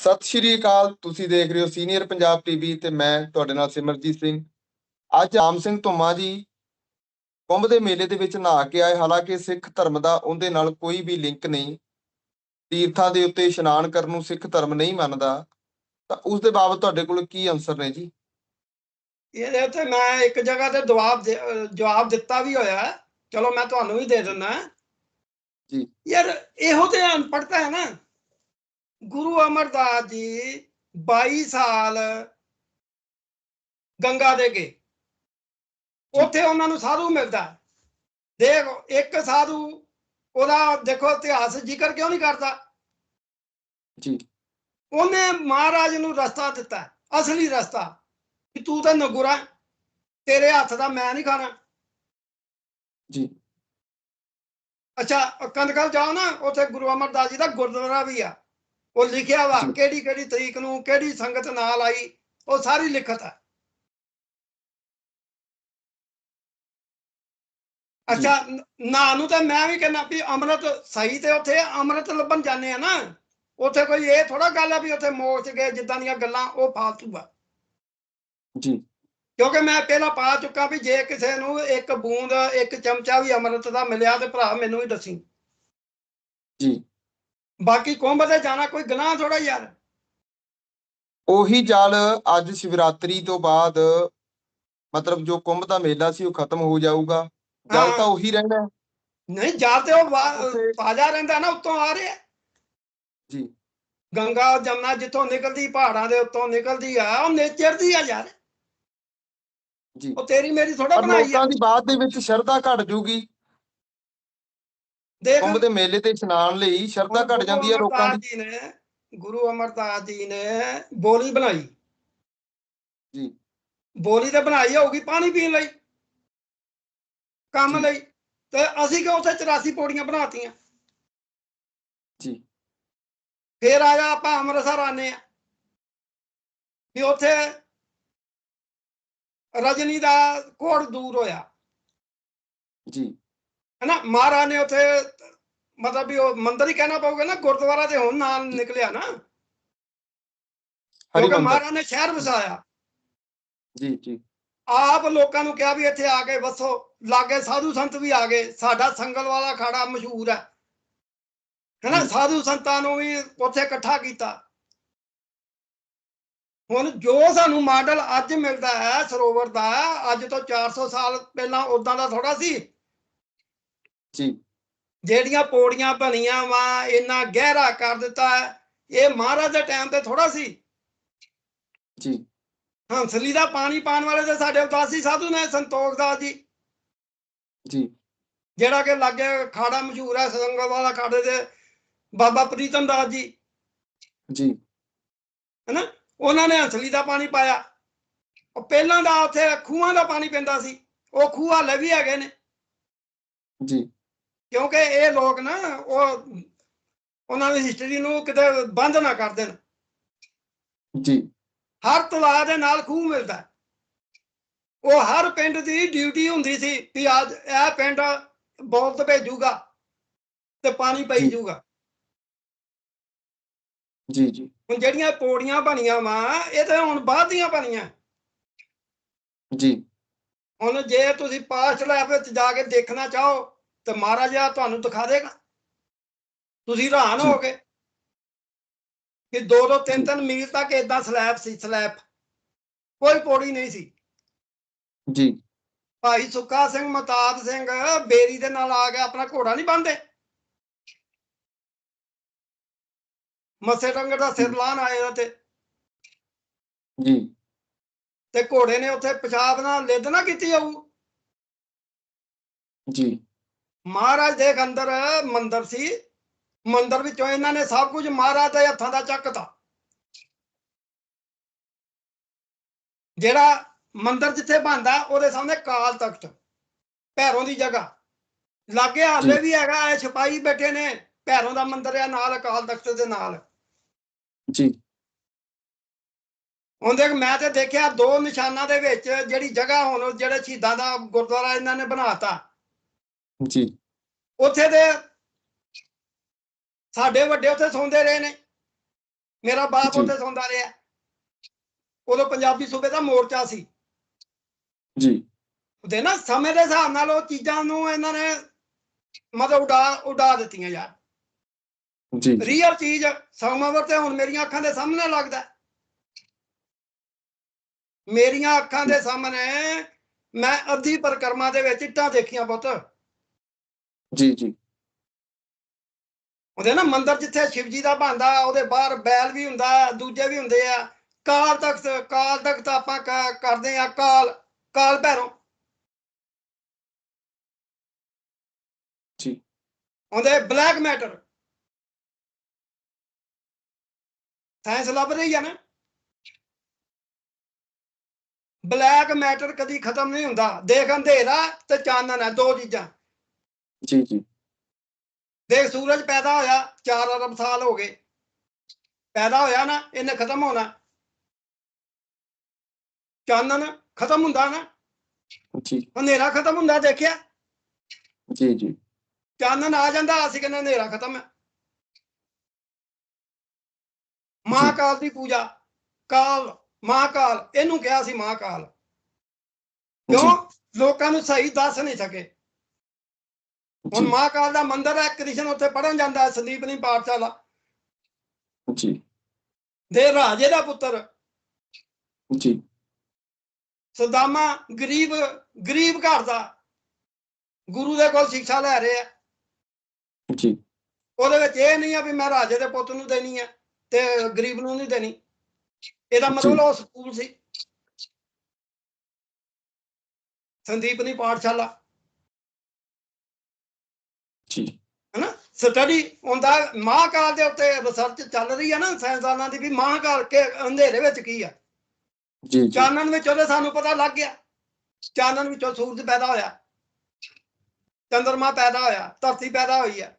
ਸਤਿ ਸ਼੍ਰੀ ਅਕਾਲ ਤੁਸੀਂ ਦੇਖ ਰਹੇ ਹੋ ਸੀਨੀਅਰ ਪੰਜਾਬ ਟੀਵੀ ਤੇ ਮੈਂ ਤੁਹਾਡੇ ਨਾਲ ਸਿਮਰਜੀਤ ਸਿੰਘ। ਅੱਜ ਆਮ ਸਿੰਘ ਧੁੰਮਾ ਜੀ ਕੁੰਭ ਦੇ ਮੇਲੇ ਦੇ ਵਿੱਚ ਨਹਾ ਕੇ ਆਏ। ਹਾਲਾਂਕਿ ਸਿੱਖ ਧਰਮ ਦਾ ਉਹਦੇ ਨਾਲ ਕੋਈ ਵੀ ਲਿੰਕ ਨਹੀਂ। ਤੀਰਥਾਂ ਦੇ ਉੱਤੇ ਇਸ਼ਨਾਨ ਕਰਨ ਨੂੰ ਸਿੱਖ ਧਰਮ ਨਹੀਂ ਮੰਨਦਾ। ਤਾਂ ਉਸ ਦੇ ਬਾਬਤ ਤੁਹਾਡੇ ਕੋਲ ਕੀ ਆਨਸਰ ਨੇ ਜੀ? ਇਹਦੇ ਉੱਤੇ ਮੈਂ ਇੱਕ ਜਗ੍ਹਾ ਤੇ ਜਵਾਬ ਜਵਾਬ ਦਿੱਤਾ ਵੀ ਹੋਇਆ। ਚਲੋ ਮੈਂ ਤੁਹਾਨੂੰ ਵੀ ਦੇ ਦਿੰਦਾ। ਜੀ। ਯਾਰ ਇਹੋ ਤੇ ਅਨਪੜਤਾ ਹੈ ਨਾ। ਗੁਰੂ ਅਮਰਦਾਸ ਜੀ 22 ਸਾਲ ਗੰਗਾ ਦੇ ਗਏ। ਉੱਥੇ ਉਹਨਾਂ ਨੂੰ ਸਾਧੂ ਮਿਲਦਾ। ਦੇਖ ਇੱਕ ਸਾਧੂ ਉਹਦਾ ਦੇਖੋ ਇਤਿਹਾਸ ਜ਼ਿਕਰ ਕਿਉਂ ਨਹੀਂ ਕਰਦਾ? ਜੀ। ਉਹਨੇ ਮਹਾਰਾਜ ਨੂੰ ਰਸਤਾ ਦਿੱਤਾ ਅਸਲੀ ਰਸਤਾ। ਕਿ ਤੂੰ ਤਾਂ ਨਗੁਰਾ ਤੇਰੇ ਹੱਥ ਦਾ ਮੈਂ ਨਹੀਂ ਖਾਣਾ। ਜੀ। ਅੱਛਾ ਕੰਦਕਲ ਜਾਓ ਨਾ ਉੱਥੇ ਗੁਰੂ ਅਮਰਦਾਸ ਜੀ ਦਾ ਗੁਰਦੁਆਰਾ ਵੀ ਆ। ਉਹ ਲਿਖਿਆ ਵਾ। ਕਿਹੜੀ ਕਿਹੜੀ ਤਰੀਕ ਨੂੰ ਕਿਹੜੀ ਸੰਗਤ ਨਾਲ ਆਈ ਉਹ ਸਾਰੀ ਲਿਖਤ ਹੈ ਅੱਛਾ ਨ- ਨਾ ਤਾਂ ਮੈਂ ਵੀ ਕਹਿੰਦਾ ਵੀ ਅੰਮ੍ਰਿਤ ਸਹੀ ਤੇ ਉੱਥੇ ਅੰਮ੍ਰਿਤ ਲੱਭਣ ਜਾਂਦੇ ਆ ਨਾ। ਉੱਥੇ ਕੋਈ ਇਹ ਥੋੜਾ ਗੱਲ ਆ ਵੀ ਉੱਥੇ ਮੋਕਸ਼ ਗਏ ਜਿੱਦਾਂ ਦੀਆਂ ਗੱਲਾਂ ਉਹ ਫਾਲਤੂ ਆ। ਜੀ। ਕਿਉਂਕਿ ਮੈਂ ਪਹਿਲਾਂ ਪਾ ਚੁੱਕਾ ਵੀ ਜੇ ਕਿਸੇ ਨੂੰ ਇੱਕ ਬੂੰਦ ਇੱਕ ਚਮਚਾ ਵੀ ਅੰਮ੍ਰਿਤ ਦਾ ਮਿਲਿਆ ਤੇ ਭਰਾ ਮੈਨੂੰ ਹੀ ਦੱਸੀ। ਜੀ। ਬਾਕੀ ਕੁੰਭ ਤੇ ਜਾਣਾ ਕੋਈ ਗੁਨਾਹ ਥੋੜਾ ਯਾਰ। ਉਹੀ ਜਲ ਅੱਜ ਸ਼ਿਵਰਾਤਰੀ ਤੋਂ ਬਾਅਦ ਮਤਲਬ ਜੋ ਕੁੰਭ ਦਾ ਮੇਲਾ ਸੀ ਉਹ ਖਤਮ ਹੋ ਜਾਊਗਾ। ਜਲ। ਤਾਂ ਉਹੀ ਰਹਿਣਾ। ਨਹੀਂ ਜਾਂ ਤੇ ਉਹ ਤਾਜ਼ਾ ਰਹਿੰਦਾ ਨਾ ਉੱਤੋਂ ਆ ਰਿਹਾ। ਜੀ। ਗੰਗਾ ਜਮਨਾ ਜਿੱਥੋਂ ਨਿਕਲਦੀ ਪਹਾੜਾਂ ਦੇ ਉੱਤੋਂ ਨਿਕਲਦੀ ਆ ਉਹ ਨੇਚਰ ਦੀ ਆ ਯਾਰ। ਜੀ। ਉਹ ਤੇਰੀ ਮੇਰੀ ਥੋੜਾ ਬਣਾਈ ਆ। ਲੋਕਾਂ ਦੇ ਵਿੱਚ ਸ਼ਰਧਾ ਘਟ ਜੂਗੀ। ਦੇਖ। ਕੁੰਭ ਦੇ ਮੇਲੇ ਤੇ ਇਸ਼ਨਾਨ ਲਈ ਸ਼ਰਧਾ ਘਟ ਜਾਂਦੀ ਹੈ ਲੋਕਾਂ ਦੀ। ਗੁਰੂ ਅਮਰਦਾਸ ਜੀ ਨੇ ਬੋਲੀ ਬਣਾਈ। ਜੀ। ਬੋਲੀ ਤੇ ਬਣਾਈ ਹੋਊਗੀ ਪਾਣੀ ਪੀਣ ਲਈ। ਕੰਮ। ਲਈ। ਤੇ ਅਸੀਂ ਕਿਉਂ ਉੱਥੇ 84 ਪੌੜੀਆਂ ਬਣਾਤੀਆਂ? ਜੀ। ਫੇਰ ਆ ਜਾ ਆਪਾਂ ਅੰਮ੍ਰਿਤਸਰ ਆਨੇ ਆ। ਵੀ ਉੱਥੇ ਰਜਨੀ ਦਾ ਕੋੜ ਦੂਰ ਹੋਇਆ। ਜੀ। ਹਨਾ ਮਹਾਰਾਜ ਨੇ ਉੱਥੇ ਮਤਲਬ ਵੀ ਉਹ ਮੰਦਿਰ ਹੀ ਕਹਿਣਾ ਪਊਗਾ ਨਾ ਗੁਰਦੁਆਰਾ ਤੇ ਹੁਣ ਨਾਲ ਨਿਕਲਿਆ ਨਾ। ਹਰਿਮੰਦਰ ਮਹਾਰਾਜ ਨੇ ਸ਼ਹਿਰ ਵਸਾਇਆ। ਜੀ ਜੀ। ਆਪ ਲੋਕਾਂ ਨੂੰ ਕਿਹਾ ਵੀ ਇੱਥੇ ਆ ਕੇ ਵਸੋ। ਲਾਗੇ ਸਾਧੂ ਸੰਤ ਵੀ ਆ ਗਏ। ਸਾਡਾ ਸੰਗਲ ਵਾਲਾ ਖਾੜਾ ਮਸ਼ਹੂਰ ਹੈ। ਹੈਨਾ। ਸਾਧੂ ਸੰਤਾਂ ਨੂੰ ਵੀ ਉੱਥੇ ਇਕੱਠਾ ਕੀਤਾ। ਹੁਣ ਜੋ ਸਾਨੂੰ ਮਾਡਲ ਅੱਜ ਮਿਲਦਾ ਹੈ ਸਰੋਵਰ ਦਾ ਅੱਜ ਤੋਂ 400 ਸਾਲ ਪਹਿਲਾਂ ਉਦਾਂ ਦਾ ਥੋੜਾ ਸੀ। ਜੀ। ਜਿਹੜੀਆਂ ਪੌੜੀਆਂ ਬਣੀਆਂ ਵਾ ਇੰਨਾ ਗਹਿਰਾ ਕਰ ਦਿੱਤਾ ਹੈ, ਇਹ ਮਹਾਰਾਜ ਦੇ ਟਾਈਮ ਤੇ ਥੋੜਾ ਸੀ। ਜੀ। ਹੰਸਲੀ ਦਾ ਪਾਣੀ ਪਾਣ ਵਾਲੇ ਤੇ ਸਾਡੇ ਉਦਾਸੀ ਸਾਧੂ ਨੇ ਸੰਤੋਖ ਦਾਸ ਜੀ। ਜੀ। ਜਿਹੜਾ ਕਿ ਲਾਗੇ ਖਾੜਾ ਮਸ਼ਹੂਰ ਹੈ ਸੰਗਲ ਵਾਲਾ ਖਾੜੇ ਦੇ ਬਾਬਾ ਪ੍ਰੀਤਮ ਦਾਸ ਜੀ। ਜੀ। ਹੈਨਾ? ਉਹਨਾਂ ਨੇ ਹੰਸਲੀ ਦਾ ਪਾਣੀ ਪਾਇਆ। ਉਹ ਪਹਿਲਾਂ ਦਾ ਉੱਥੇ ਖੂਹਾਂ ਦਾ ਪਾਣੀ ਪੈਂਦਾ ਸੀ। ਉਹ ਖੂਹ ਹਾਲੇ ਵੀ ਹੈਗੇ ਨੇ। ਜੀ। ਕਿਉਂਕਿ ਇਹ ਲੋਕ ਨਾ ਉਹ ਉਹਨਾਂ ਦੀ ਹਿਸਟਰੀ ਨੂੰ ਕਿਤੇ ਬੰਦ ਨਾ ਕਰ ਦੇਣ। ਜੀ। ਹਰ ਤਲਾਅ ਦੇ ਨਾਲ ਖੂਹ ਮਿਲਦਾ। ਉਹ ਹਰ ਪਿੰਡ ਦੀ ਡਿਊਟੀ ਹੁੰਦੀ ਸੀ ਵੀ ਅੱਜ ਇਹ ਪਿੰਡ ਬੋਲਤ ਭੇਜੂਗਾ ਤੇ ਪਾਣੀ ਪਈ ਜੀ। ਜਾਊਗਾ। ਜੀ ਜੀ। ਹੁਣ ਜਿਹੜੀਆਂ ਪੌੜੀਆਂ ਬਣੀਆਂ ਵਾ ਇਹ ਤਾਂ ਹੁਣ ਬਾਅਦ ਦੀਆਂ ਬਣੀਆਂ। ਜੀ। ਹੁਣ ਜੇ ਤੁਸੀਂ ਪਾਸਟ ਲੈਬ ਵਿੱਚ ਜਾ ਕੇ ਦੇਖਣਾ ਚਾਹੋ ਤੇ ਮਹਾਰਾਜ ਤੁਹਾਨੂੰ ਦਿਖਾ ਦੇਗਾ। ਤੁਸੀਂ ਹੈਰਾਨ ਜੀ। ਹੋਗੇ ਕਿ ਦੋ ਦੋ ਤਿੰਨ ਤਿੰਨ ਮੀਲ ਤੱਕ ਇਦਾਂ ਸਲੈਬ ਸੀ ਸਲੈਬ। ਕੋਈ ਪੌੜੀ ਨਹੀਂ ਸੀ। ਜੀ। ਭਾਈ ਸੁੱਖਾ ਸਿੰਘ ਮਤਾਬ ਸਿੰਘ ਬੇਰੀ ਦੇ ਨਾਲ ਆ ਕੇ ਆਪਣਾ ਘੋੜਾ ਨਹੀਂ ਬੰਨਦੇ ਮੱਸੇ ਡੰਗਰ ਦਾ ਸਿਰ ਲਾਣ ਆਏ ਉਹ ਤੇ। ਜੀ। ਤੇ ਘੋੜੇ ਨੇ ਉੱਥੇ ਪਿਸ਼ਾਬ ਨਾਲ ਲਿੱਦ ਨਾ ਕੀਤੀ ਜਾਊ ਜੀ। ਮਹਾਰਾਜ ਦੇ ਅੰਦਰ ਮੰਦਰ ਸੀ। ਮੰਦਰ ਵਿੱਚੋਂ ਇਹਨਾਂ ਨੇ ਸਭ ਕੁਝ ਮਹਾਰਾਜ ਦੇ ਹੱਥਾਂ ਦਾ ਚੱਕਤਾ। ਜਿਹੜਾ ਮੰਦਰ ਜਿੱਥੇ ਬਣਦਾ ਉਹਦੇ ਸਾਹਮਣੇ ਕਾਲ ਤਖਤ ਭੈਰੋਂ ਦੀ ਜਗ੍ਹਾ। ਲਾਗੇ ਹਾਲੇ। ਵੀ ਹੈਗਾ ਇਹ ਸਿਪਾਹੀ ਬੈਠੇ ਨੇ ਭੈਰੋਂ ਦਾ ਮੰਦਰ ਆ ਨਾਲ ਅਕਾਲ ਤਖਤ ਦੇ ਨਾਲ। ਜੀ। ਦੇਖ ਮੈਂ ਤੇ ਦੇਖਿਆ ਦੋ ਨਿਸ਼ਾਨਾਂ ਦੇ ਵਿੱਚ ਜਿਹੜੀ ਜਗ੍ਹਾ ਹੁਣ ਜਿਹੜੇ ਸ਼ਹੀਦਾਂ ਦਾ ਗੁਰਦੁਆਰਾ ਇਹਨਾਂ ਨੇ ਬਣਾਤਾ। ਜੀ। ਉੱਥੇ ਦੇ ਸਾਡੇ ਵੱਡੇ ਉੱਥੇ ਸੌਂਦੇ ਰਹੇ ਨੇ। ਮੇਰਾ ਬਾਪ। ਉੱਥੇ ਸੌਂਦਾ ਰਿਹਾ। ਉਦੋਂ ਪੰਜਾਬੀ ਸੂਬੇ ਦਾ ਮੋਰਚਾ ਸੀ। ਜੀ। ਉਹਦੇ ਨਾ ਸਮੇਂ ਦੇ ਹਿਸਾਬ ਨਾਲ ਉਹ ਚੀਜ਼ਾਂ ਨੂੰ ਇਹਨਾਂ ਨੇ ਮਤਲਬ ਉਡਾ ਉਡਾ ਦਿੱਤੀਆਂ ਯਾਰ। ਜੀ। ਰੀਅਲ ਚੀਜ਼ ਸਮਾਵਰ ਤੇ ਹੁਣ ਮੇਰੀਆਂ ਅੱਖਾਂ ਦੇ ਸਾਹਮਣੇ ਲੱਗਦਾ। ਮੇਰੀਆਂ ਅੱਖਾਂ ਦੇ ਸਾਹਮਣੇ ਮੈਂ ਅੱਧੀ ਪਰਿਕਰਮਾ ਦੇ ਵਿੱਚ ਇੱਟਾਂ ਦੇਖੀਆਂ ਪੁੱਤ। ਜੀ ਜੀ। ਉਹਦੇ ਨਾ ਮੰਦਿਰ ਜਿੱਥੇ ਸ਼ਿਵ ਜੀ ਦਾ ਬਣਦਾ ਉਹਦੇ ਬਾਹਰ ਬੈਲ ਵੀ ਹੁੰਦਾ ਦੂਜੇ ਵੀ ਹੁੰਦੇ ਆ। ਕਾਲ ਤਖਤ ਕਾਲ ਤਖਤ ਆਪਾਂ ਕਰਦੇ ਆ ਕਾਲ ਕਾਲ ਭੈਰੋ। ਜੀ। ਉਹਦੇ ਬਲੈਕ ਮੈਟਰ। ਸਾਇੰਸ ਲੱਭ ਰਹੀ ਆ ਨਾ? ਬਲੈਕ ਮੈਟਰ ਕਦੀ ਖਤਮ ਨਹੀਂ ਹੁੰਦਾ। ਦੇਖ ਅੰਧੇਰਾ ਤੇ ਚਾਨਣ ਹੈ ਦੋ ਚੀਜ਼ਾਂ। ਜੀ ਜੀ। ਦੇਖ ਸੂਰਜ ਪੈਦਾ ਹੋਇਆ 4 ਅਰਬ ਸਾਲ ਹੋ ਗਏ। ਪੈਦਾ ਹੋਇਆ ਨਾ ਇਹਨੇ ਖਤਮ ਹੋਣਾ। ਚਾਨਣ ਖਤਮ ਹੁੰਦਾ ਨਾ। ਜੀ। ਹਨੇਰਾ ਖਤਮ ਹੁੰਦਾ ਦੇਖਿਆ? ਜੀ ਜੀ। ਚਾਨਣ ਆ ਜਾਂਦਾ ਅਸੀਂ ਕਹਿੰਦੇ ਹਨੇਰਾ ਖਤਮ ਹੈ। ਮਹਾਕਾਲ ਦੀ ਪੂਜਾ। ਕਾਲ ਮਹਾਕਾਲ। ਇਹਨੂੰ ਕਿਹਾ ਸੀ ਮਹਾਕਾਲ। ਕਿਉਂ? ਲੋਕਾਂ ਨੂੰ ਸਹੀ ਦੱਸ ਨਹੀਂ ਸਕੇ। ਹੁਣ ਮਹਾਕਾਲ ਦਾ ਮੰਦਿਰ ਹੈ ਕ੍ਰਿਸ਼ਨ ਉੱਥੇ ਪੜਨ ਜਾਂਦਾ ਹੈ ਸੰਦੀਪਨੀ ਪਾਠਸ਼ਾਲਾ। ਜੀ। ਦੇ ਰਾਜੇ ਦਾ ਪੁੱਤਰ। ਜੀ। ਸੁਦਾਮਾ ਗਰੀਬ ਗਰੀਬ ਘਰ ਦਾ ਗੁਰੂ ਦੇ ਕੋਲ ਸਿੱਖਿਆ ਲੈ ਰਿਹਾ ਜੀ। ਉਹਦੇ ਵਿੱਚ ਇਹ ਨਹੀਂ ਆ ਵੀ ਮੈਂ ਰਾਜੇ ਦੇ ਪੁੱਤ ਨੂੰ ਦੇਣੀ ਹੈ ਤੇ ਗਰੀਬ ਨੂੰ ਨਹੀਂ ਦੇਣੀ। ਇਹਦਾ ਮਤਲਬ ਉਹ ਸਕੂਲ ਸੀ। ਸੰਦੀਪਨੀ ਪਾਠਸ਼ਾਲਾ। ਜੀ। ਹੈਨਾ? ਸਟੱਡੀ ਹੁੰਦਾ ਮਹਾਕਾਲ ਦੇ ਉੱਤੇ ਰਿਸਰਚ ਚੱਲ ਰਹੀ ਹੈ ਨਾ ਸਾਇੰਸਦਾਨਾਂ ਦੀ ਵੀ ਮਹਾਕਾਲ ਕੇ ਅੰਧੇਰੇ ਵਿੱਚ ਕੀ ਆ? ਜੀ ਚਾਨਣ ਵਿੱਚ ਉਹਦੇ ਸਾਨੂੰ ਪਤਾ ਲੱਗ ਗਿਆ। ਚਾਨਣ ਵਿੱਚੋਂ ਸੂਰਜ ਪੈਦਾ ਹੋਇਆ। ਚੰਦਰਮਾ ਪੈਦਾ ਹੋਇਆ ਧਰਤੀ ਪੈਦਾ ਹੋਈ ਹੈ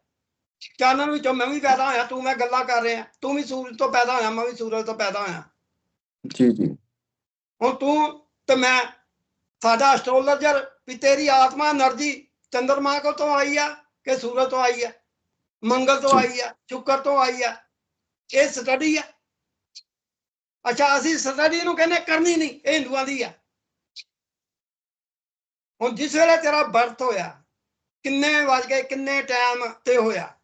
ਚਾਨਣ ਵਿੱਚੋਂ ਮੈਂ ਵੀ ਪੈਦਾ ਹੋਇਆ ਤੂੰ ਮੈਂ ਗੱਲਾਂ ਕਰ ਰਿਹਾ। ਤੂੰ ਵੀ ਸੂਰਜ ਤੋਂ ਪੈਦਾ ਹੋਇਆ ਮੈਂ ਵੀ ਸੂਰਜ ਤੋਂ ਪੈਦਾ ਹੋਇਆ। ਜੀ ਜੀ। ਹੁਣ ਤੂੰ ਤੇ ਮੈਂ ਸਾਡਾ ਅਸਟ੍ਰੋਲੋਜਰ ਵੀ ਤੇਰੀ ਆਤਮਾ એનર્ਜੀ ਚੰਦਰਮਾ ਕੋ ਤੋਂ ਆਈ ਆ। ਕਿ ਸੂਰਜ ਤੋਂ ਆਈ ਆ ਮੰਗਲ ਤੋਂ। ਆਈ ਆ ਸ਼ੁੱਕਰ ਤੋਂ ਆਈ ਆ ਇਹ ਸਟੱਡੀ ਆ। ਅੱਛਾ ਅਸੀਂ ਸਟੱਡੀ ਨੂੰ ਕਹਿੰਦੇ ਕਰਨੀ ਨਹੀਂ ਇਹ ਹਿੰਦੂਆਂ ਦੀ ਆ। ਹੁਣ ਜਿਸ ਵੇਲੇ ਤੇਰਾ ਬਰਥ ਹੋਇਆ ਕਿੰਨੇ ਵਜ ਗਏ ਕਿੰਨੇ ਟਾਈਮ ਤੇ ਹੋਇਆ?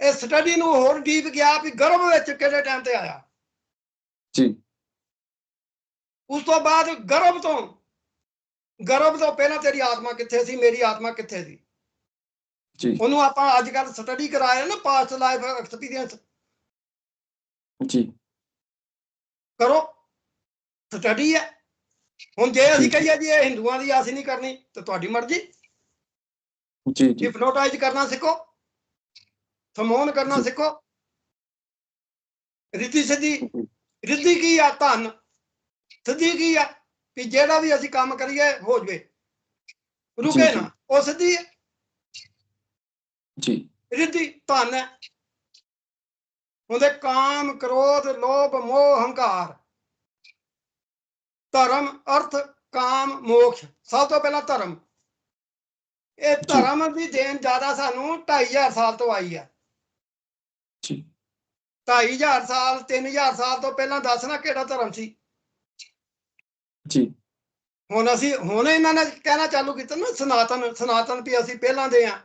ਇਹ ਸਟੱਡੀ ਨੂੰ ਹੋਰ ਡੀਪ ਗਿਆ ਵੀ ਗਰਭ ਵਿੱਚ ਕਿਹੜੇ ਟਾਈਮ ਤੇ ਆਇਆ? ਜੀ। ਉਸ ਤੋਂ ਬਾਅਦ ਗਰਭ ਤੋਂ ਗਰਭ ਤੋਂ ਪਹਿਲਾਂ ਤੇਰੀ ਆਤਮਾ ਕਿੱਥੇ ਸੀ ਮੇਰੀ ਆਤਮਾ ਕਿੱਥੇ ਸੀ? ਜੀ। ਉਹਨੂੰ ਆਪਾਂ ਅੱਜ ਕੱਲ ਸਟੱਡੀ ਕਰਾਇਆ ਨਾ ਪਾਸਟ ਲਾਈਫ ਐਕਸਪੀਰੀਅੰਸ ਜੀ। ਕਰੋ। ਸਟੱਡੀ ਹੈ। ਹੁਣ ਜੇ ਅਸੀਂ। ਕਹੀਏ ਜੀ ਇਹ ਹਿੰਦੂਆਂ ਦੀ ਅਸੀਂ ਨਹੀਂ ਕਰਨੀ ਤੇ ਤੁਹਾਡੀ ਮਰਜ਼ੀ। ਜੀ ਜੀ। ਹਿਪਨੋਟਾਈਜ਼ ਕਰਨਾ ਸਿੱਖੋ। ਸਮੋਨ ਕਰਨਾ। ਸਿੱਖੋ। ਰਿੱਧੀ ਸਿੱਧੀ ਰਿੱਧੀ ਕੀ ਆ ਧਨ? ਸਿੱਧੀ ਕੀ ਆ? ਵੀ ਜਿਹੜਾ ਵੀ ਅਸੀਂ ਕੰਮ ਕਰੀਏ ਹੋ ਜਵੇ। ਰੁਕੇ। ਨਾ। ਉਹ ਸਿੱਧੀ ਹੈ। ਜੀ। ਰਿੱਧੀ ਧਨ ਹੈ। ਉਹਦੇ ਕਾਮ ਕ੍ਰੋਧ ਲੋਭ ਮੋਹ ਹੰਕਾਰ। ਧਰਮ ਅਰਥ ਕਾਮ ਮੋਕਸ਼ ਸਭ ਤੋਂ ਪਹਿਲਾਂ ਧਰਮ। ਇਹ ਧਰਮ ਦੀ ਦੇਣ ਜ਼ਿਆਦਾ ਸਾਨੂੰ 2500 ਸਾਲ ਤੋਂ ਆਈ ਹੈ। ਜੀ। 2500 ਸਾਲ 3000 ਸਾਲ ਤੋਂ ਪਹਿਲਾਂ ਦੱਸਣਾ ਕਿਹੜਾ ਧਰਮ ਸੀ। ਜੀ। ਹੁਣ ਅਸੀਂ ਹੁਣ ਇਹਨਾਂ ਨੇ ਕਹਿਣਾ ਚਾਲੂ ਕੀਤਾ ਨਾ ਸਨਾਤਨ ਸਨਾਤਨ ਵੀ ਅਸੀਂ ਪਹਿਲਾਂ ਦੇ ਆ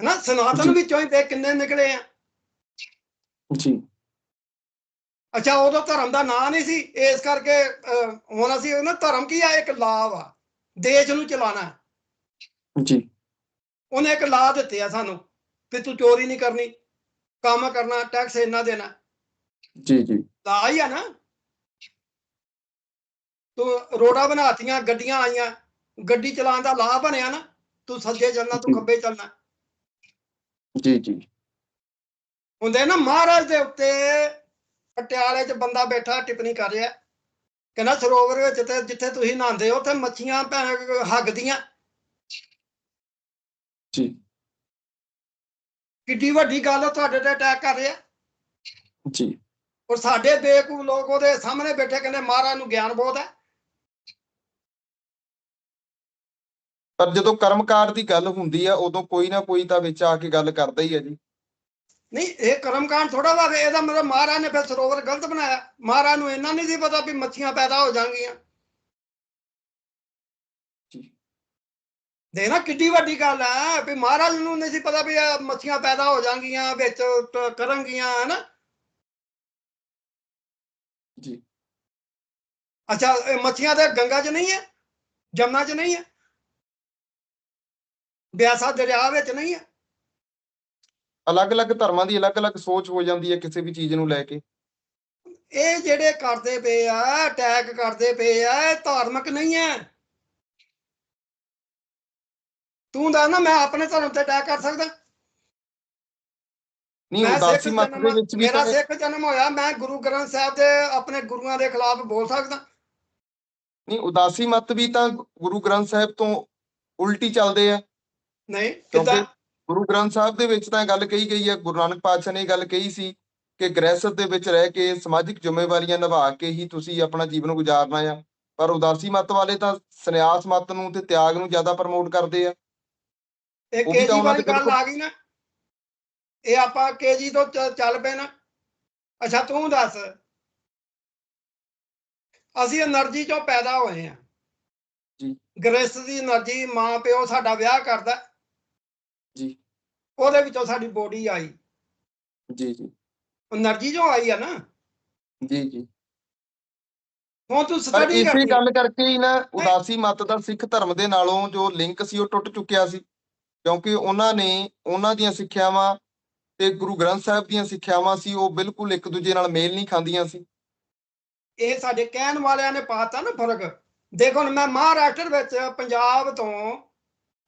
ਹਨਾ? ਸਨਾਤਨ। ਵਿੱਚੋਂ ਹੀ ਤੇ ਕਿੰਨੇ ਨਿਕਲੇ ਆ। ਜੀ। ਅੱਛਾ ਉਦੋਂ ਧਰਮ ਦਾ ਨਾਂ ਨਹੀਂ ਸੀ। ਇਸ ਕਰਕੇ ਹੁਣ ਅਸੀਂ ਨਾ ਧਰਮ ਕੀ ਆ? ਇੱਕ ਲਾਅ ਵਾ ਦੇਸ਼ ਨੂੰ ਚਲਾਣਾ ਹੈ। ਜੀ। ਉਹਨੇ ਇੱਕ ਲਾਅ ਦਿੱਤੇ ਆ ਸਾਨੂੰ ਵੀ ਤੂੰ ਚੋਰੀ ਨਹੀਂ ਕਰਨੀ ਕੰਮ ਕਰਨਾ ਟੈਕਸ ਇੰਨਾ ਦੇਣਾ। ਜੀ ਜੀ। ਲਾਅ ਹੀ ਆ ਨਾ। ਤੂੰ ਰੋਡਾਂ ਬਣਾਤੀਆਂ ਗੱਡੀਆਂ ਆਈਆਂ ਗੱਡੀ ਚਲਾਉਣ ਦਾ ਲਾਅ ਬਣਿਆ ਨਾ ਤੂੰ ਸੱਜੇ ਚੱਲਣਾ ਤੂੰ। ਖੱਬੇ ਚੱਲਣਾ। ਜੀ ਜੀ। ਹੁੰਦੇ ਨਾ ਮਹਾਰਾਜ ਦੇ ਉੱਤੇ ਪਟਿਆਲੇ 'ਚ ਬੰਦਾ ਬੈਠਾ ਟਿੱਪਣੀ ਕਰ ਰਿਹਾ। ਕਹਿੰਦਾ ਸਰੋਵਰ ਵਿੱਚ ਤੇ ਜਿੱਥੇ ਤੁਸੀਂ ਨਹਾਉਂਦੇ ਹੋ ਉੱਥੇ ਮੱਛੀਆਂ ਭੈਣ ਹੱਗਦੀਆਂ। ਜੀ। ਕਿੱਡੀ ਵੱਡੀ ਗੱਲ ਤੁਹਾਡੇ ਤੇ ਅਟੈਕ ਕਰ ਰਿਹਾ। ਜੀ। ਔਰ ਸਾਡੇ ਬੇਵਕੂਫ ਲੋਕ ਉਹਦੇ ਸਾਹਮਣੇ ਬੈਠੇ ਕਹਿੰਦੇ ਮਹਾਰਾਜ ਨੂੰ ਗਿਆਨ ਬਹੁਤ ਹੈ। ਪਰ ਜਦੋਂ ਕਰਮਕਾਰ ਦੀ ਗੱਲ ਹੁੰਦੀ ਆ ਉਦੋਂ ਕੋਈ ਨਾ ਕੋਈ ਤਾਂ ਵਿੱਚ ਆ ਕੇ ਗੱਲ ਕਰਦਾ ਹੀ ਹੈ ਜੀ। ਨਹੀਂ ਇਹ ਕਰਮਕਾਂਡ ਥੋੜਾ ਵਾ ਇਹਦਾ ਮਤਲਬ ਮਹਾਰਾਜ ਨੇ ਫਿਰ ਸਰੋਵਰ ਗਲਤ ਬਣਾਇਆ। ਮਹਾਰਾਜ ਨੂੰ ਇੰਨਾ ਨਹੀਂ ਸੀ ਪਤਾ ਵੀ ਮੱਛੀਆਂ ਪੈਦਾ ਹੋ ਜਾਣਗੀਆਂ। ਜੀ। ਦੇ ਨਾ ਕਿੱਡੀ ਵੱਡੀ ਗੱਲ ਹੈ ਵੀ ਮਹਾਰਾਜ ਨੂੰ ਨਹੀਂ ਸੀ ਪਤਾ ਵੀ ਇਹ ਮੱਛੀਆਂ ਪੈਦਾ ਹੋ ਜਾਣਗੀਆਂ ਵਿੱਚ ਕਰਨਗੀਆਂ ਹਨਾ? ਜੀ। ਅੱਛਾ ਇਹ ਮੱਛੀਆਂ ਤੇ ਗੰਗਾ 'ਚ ਨਹੀਂ ਹੈ? ਜਮਨਾ 'ਚ ਨਹੀਂ ਹੈ? ਬਿਆਸਾ ਦਰਿਆ ਵਿੱਚ ਨਹੀਂ ਹੈ। ਅਲੱਗ-ਅਲੱਗ ਧਰਮਾਂ ਦੀ ਅਲੱਗ-ਅਲੱਗ ਸੋਚ ਹੋ ਜਾਂਦੀ ਹੈ ਕਿਸੇ ਵੀ ਚੀਜ਼ ਨੂੰ ਲੈ ਕੇ। ਇਹ ਜਿਹੜੇ ਕਰਦੇ ਪਏ ਆ ਅਟੈਕ ਕਰਦੇ ਪਏ ਆ ਇਹ ਧਾਰਮਿਕ ਨਹੀਂ ਹੈ। ਤੂੰ ਦੱਸ ਨਾ ਮੈਂ ਆਪਣੇ ਧਰਮ ਤੇ ਅਟੈਕ ਕਰ ਸਕਦਾ? ਨਹੀਂ ਮੈਂ ਉਦਾਸੀ ਸਿੱਖ ਮਤ ਦੇ ਜਨਮ ਵਿੱਚ ਵੀ ਮੇਰਾ ਤਾਂ- ਸਿੱਖ ਜਨਮ ਹੋਇਆ ਮੈਂ ਗੁਰੂ ਗ੍ਰੰਥ ਸਾਹਿਬ ਦੇ ਆਪਣੇ ਗੁਰੂਆਂ ਦੇ ਖਿਲਾਫ ਬੋਲ ਸਕਦਾ। ਨਹੀਂ ਉਦਾਸੀ ਮਤ ਵੀ ਤਾਂ ਗੁਰੂ ਗ੍ਰੰਥ ਸਾਹਿਬ ਤੋਂ ਉਲਟੀ ਚੱਲਦੇ ਆ। ਨਹੀਂ ਕਿਉਂਕਿ ਗੁਰੂ ਗ੍ਰੰਥ ਸਾਹਿਬ ਦੇ ਵਿੱਚ ਤਾਂ ਇਹ ਗੱਲ ਕਹੀ ਗਈ ਹੈ ਗੁਰੂ ਨਾਨਕ ਪਾਤਸ਼ਾਹ ਨੇ ਗੱਲ ਕਹੀ ਸੀ ਕਿ ਗ੍ਰਹਿਸਥ ਦੇ ਵਿੱਚ ਰਹਿ ਕੇ ਸਮਾਜਿਕ ਜ਼ਿੰਮੇਵਾਰੀਆਂ ਨਿਭਾ ਕੇ ਹੀ ਤੁਸੀਂ ਆਪਣਾ ਜੀਵਨ ਗੁਜ਼ਾਰਨਾ ਆ। ਪਰ ਉਦਾਸੀ ਮਤ ਵਾਲੇ ਤਾਂ ਸੰਨਿਆਸ ਮਤ ਨੂੰ ਤੇ ਤਿਆਗ ਨੂੰ ਜ਼ਿਆਦਾ ਪ੍ਰਮੋਟ ਕਰਦੇ ਆ। ਇਹ ਕੇਜੀ ਵਾਲੀ ਗੱਲ ਆ ਗਈ ਨਾ। ਇਹ ਆਪਾਂ ਕੇਜੀ ਤੋਂ ਚੱਲ ਪਏ ਨਾ ਅੱਛਾ ਤੂੰ ਦੱਸ। ਅਸੀਂ એનર્ਜੀ ਚੋਂ ਪੈਦਾ ਹੋਏ ਆ। ਜੀ। ਗ੍ਰਹਿਸਥ ਦੀ એનર્ਜੀ ਮਾਂ ਪਿਓ ਸਾਡਾ ਵਿਆਹ ਕਰਦਾ। ਜੀ। ਉਹਦੇ ਵਿੱਚੋਂ ਸਾਡੀ ਬੋਡੀ ਆਈ। ਜੀ ਜੀ। એનર્ਜੀ ਜੋ ਆਈ ਆ ਨਾ। ਜੀ ਜੀ। ਹੁਣ ਤੂੰ ਸਟੱਡੀ ਕਰ ਇਸੇ ਗੱਲ ਕਰਕੇ ਹੀ ਨਾ ਉਦਾਸੀ ਮਤ ਦਾ ਸਿੱਖ ਧਰਮ ਦੇ ਨਾਲੋਂ ਜੋ ਲਿੰਕ ਸੀ ਉਹ ਟੁੱਟ ਚੁੱਕਿਆ ਸੀ। ਕਿਉਂਕਿ ਉਹਨਾਂ ਨੇ ਉਹਨਾਂ ਦੀਆਂ ਸਿੱਖਿਆਵਾਂ ਤੇ ਗੁਰੂ ਗ੍ਰੰਥ ਸਾਹਿਬ ਦੀਆਂ ਸਿੱਖਿਆਵਾਂ ਸੀ ਉਹ ਬਿਲਕੁਲ ਇੱਕ ਦੂਜੇ ਨਾਲ ਮੇਲ ਨਹੀਂ ਖਾਂਦੀਆਂ ਸੀ। ਇਹ ਸਾਡੇ ਕਹਿਣ ਵਾਲਿਆਂ ਨੇ ਪਾਤਾ ਨਾ ਫ਼ਰਕ। ਦੇਖੋ ਮੈਂ ਮਹਾਰਾਸ਼ਟਰ ਵਿੱਚ ਪੰਜਾਬ ਤੋਂ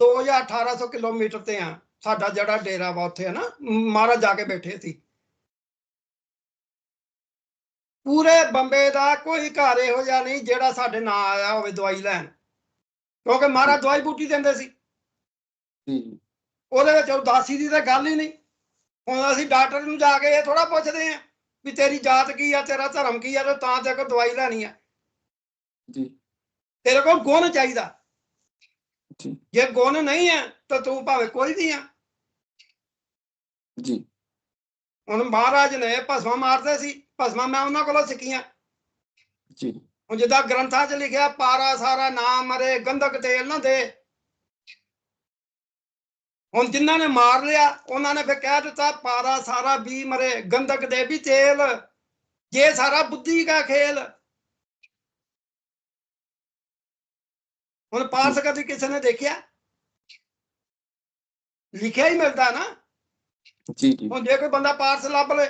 2800 ਕਿਲੋਮੀਟਰ ਤੇ ਆ। ਸਾਡਾ ਜਿਹੜਾ ਡੇਰਾ ਵਾ ਉੱਥੇ ਹੈ ਨਾ ਮਹਾਰਾਜ ਜਾ ਕੇ ਬੈਠੇ ਸੀ। ਪੂਰੇ ਬੰਬੇ ਦਾ ਕੋਈ ਘਰ ਇਹੋ ਜਿਹਾ ਨਹੀਂ ਜਿਹੜਾ ਸਾਡੇ ਨਾਂ ਆਇਆ ਹੋਵੇ ਦਵਾਈ ਲੈਣ। ਕਿਉਂਕਿ ਮਹਾਰਾਜ ਦਵਾਈ ਬੂਟੀ ਦਿੰਦੇ ਸੀ। ਉਹਦੇ ਵਿੱਚ ਉਦਾਸੀ ਦੀ ਤਾਂ ਗੱਲ ਹੀ ਨਹੀਂ। ਹੁਣ ਅਸੀਂ ਡਾਕਟਰ ਨੂੰ ਜਾ ਕੇ ਇਹ ਥੋੜਾ ਪੁੱਛਦੇ ਆ ਵੀ ਤੇਰੀ ਜਾਤ ਕੀ ਆ ਤੇਰਾ ਧਰਮ ਕੀ ਆ ਤੇ ਤਾਂ ਤੇ ਕੋ ਦਵਾਈ ਲੈਣੀ ਆ। ਜੀ। ਤੇਰੇ ਕੋਲ ਗੁਣ ਚਾਹੀਦਾ। ਜੀ। ਜੇ ਗੁਣ ਨਹੀਂ ਹੈ ਤਾਂ ਤੂੰ ਭਾਵੇਂ ਕੋਈ ਵੀ ਆ ਜੀ। ਹੁਣ ਮਹਾਰਾਜ ਨੇ ਭਸਮਾ ਮਾਰਦੇ ਸੀ ਭਸਮਾ ਮੈਂ ਉਹਨਾਂ ਕੋਲੋਂ ਸਿੱਖੀਆਂ। ਜੀ। ਹੁਣ ਜਿੱਦਾਂ ਗ੍ਰੰਥਾਂ 'ਚ ਲਿਖਿਆ ਪਾਰਾ ਸਾਰਾ ਨਾਮ ਮਰੇ ਗੰਧਕ ਤੇਲ ਨਾ ਦੇ। ਹੁਣ ਜਿਨ੍ਹਾਂ ਨੇ ਮਾਰ ਲਿਆ ਉਹਨਾਂ ਨੇ ਫਿਰ ਕਹਿ ਦਿੱਤਾ ਪਾਰਾ ਸਾਰਾ ਵੀ ਮਰੇ ਗੰਧਕ ਦੇ ਵੀ ਤੇਲ। ਜੇ ਸਾਰਾ ਬੁੱਧੀ ਦਾ ਖੇਲ ਹੁਣ ਪਾਰਸ ਕਦੀ ਕਿਸੇ ਨੇ ਦੇਖਿਆ? ਲਿਖਿਆ ਹੀ ਮਿਲਦਾ ਨਾ। ਜੀ ਜੀ। ਹੁਣ ਜੇ ਕੋਈ ਬੰਦਾ ਪਾਰਸ ਲੱਭ ਲੇ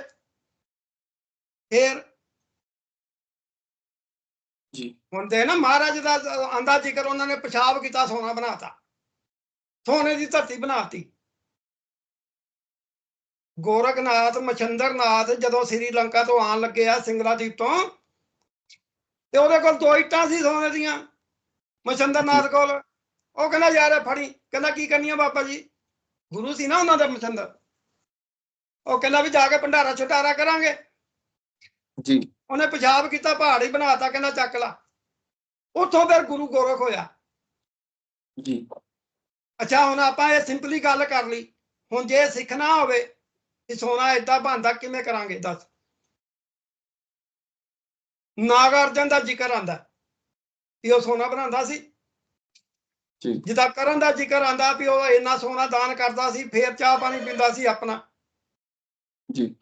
ਫੇਰ ਜੀ। ਹੁਣ ਤੇ ਨਾ ਮਹਾਰਾਜ ਦਾ ਆਂਦਾ ਜ਼ਿਕਰ ਉਹਨਾਂ ਨੇ ਪਿਸ਼ਾਬ ਕੀਤਾ ਸੋਨਾ ਬਣਾਤਾ। ਸੋਨੇ ਦੀ ਧਰਤੀ ਬਣਾਤੀ। ਗੋਰਖਨਾਥ ਮਛੰਦਰਨਾਥ ਜਦੋਂ ਸ੍ਰੀਲੰਕਾ ਤੋਂ ਆਣ ਲੱਗੇ ਆ ਸਿੰਗਲਾਦੀਪ ਤੋਂ ਤੇ ਉਹਦੇ ਕੋਲ ਦੋ ਇੱਟਾਂ ਸੀ ਸੋਨੇ ਦੀਆਂ। ਮਛੰਦਰਨਾਥ ਕੋਲ ਉਹ ਕਹਿੰਦਾ ਯਾਰ ਫੜੀ। ਕਹਿੰਦਾ ਕੀ ਕਰਨੀ ਆ ਬਾਬਾ ਜੀ? ਗੁਰੂ ਸੀ ਨਾ ਉਹਨਾਂ ਦਾ ਮਛੰਦਰ ਉਹ ਕਹਿੰਦਾ ਵੀ ਜਾ ਕੇ ਭੰਡਾਰਾ ਛੁਟਾਰਾ ਕਰਾਂਗੇ। ਜੀ। ਉਹਨੇ ਪਿਸ਼ਾਬ ਕੀਤਾ ਪਹਾੜ ਹੀ ਬਣਾਤਾ ਕਹਿੰਦਾ ਚੱਕ ਲਾ। ਉੱਥੋਂ ਫਿਰ ਗੁਰੂ ਗੋਰਖ ਹੋਇਆ। ਜੀ। ਅੱਛਾ ਹੁਣ ਆਪਾਂ ਇਹ ਸਿੰਪਲੀ ਗੱਲ ਕਰ ਲਈ। ਹੁਣ ਜੇ ਸਿੱਖਣਾ ਹੋਵੇ ਕਿ ਸੋਨਾ ਏਦਾਂ ਬਣਦਾ ਕਿਵੇਂ ਕਰਾਂਗੇ? ਦੱਸ। ਨਾਗਾਰਜਨ ਦਾ ਜ਼ਿਕਰ ਆਂਦਾ ਕਿ ਉਹ ਸੋਨਾ ਬਣਾਉਂਦਾ ਸੀ। ਜੀ। ਜਿੱਦਾਂ ਕਰਨ ਦਾ ਜ਼ਿਕਰ ਆਂਦਾ ਵੀ ਉਹ ਇੰਨਾ ਸੋਨਾ ਦਾਨ ਕਰਦਾ ਸੀ ਫੇਰ ਚਾਹ ਪਾਣੀ ਪੀਂਦਾ ਸੀ ਆਪਣਾ। ਜੀ।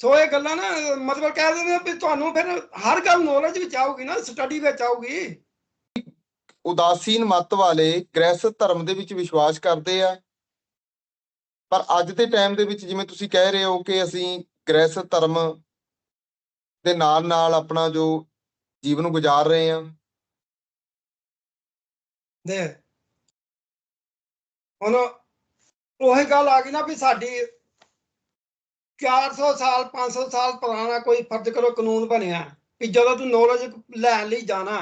ਸੋ ਇਹ ਗੱਲਾਂ ਨਾ ਮਤਲਬ ਕਹਿ ਦਿੰਦੇ ਵੀ ਤੁਹਾਨੂੰ ਫਿਰ ਹਰ ਗੱਲ ਨੌਲੇਜ ਵਿੱਚ ਆਊਗੀ ਨਾ ਸਟੱਡੀ ਵਿੱਚ ਆਊਗੀ। ਉਦਾਸੀਨ ਮਤ ਵਾਲੇ ਗ੍ਰਹਿਸਥ ਧਰਮ ਦੇ ਵਿੱਚ ਵਿਸ਼ਵਾਸ ਕਰਦੇ ਆ। ਪਰ ਅੱਜ ਦੇ ਟਾਈਮ ਦੇ ਵਿੱਚ ਜਿਵੇਂ ਤੁਸੀਂ ਕਹਿ ਰਹੇ ਹੋ ਕਿ ਅਸੀਂ ਗ੍ਰਹਿਸਥ ਧਰਮ ਦੇ ਨਾਲ ਨਾਲ ਆਪਣਾ ਜੋ ਜੀਵਨ ਗੁਜ਼ਾਰ ਰਹੇ ਆ ਦੇ। ਹੁਣ ਉਹੀ ਗੱਲ ਆ ਗਈ ਨਾ ਵੀ ਸਾਡੀ 400 ਸਾਲ 500 ਸਾਲ ਪੁਰਾਣਾ ਕੋਈ ਫਰਜ਼ ਕਰੋ ਕਾਨੂੰਨ ਬਣਿਆ ਵੀ ਜਦੋਂ ਤੂੰ ਨੌਲੇਜ ਲੈਣ ਲਈ ਜਾਣਾ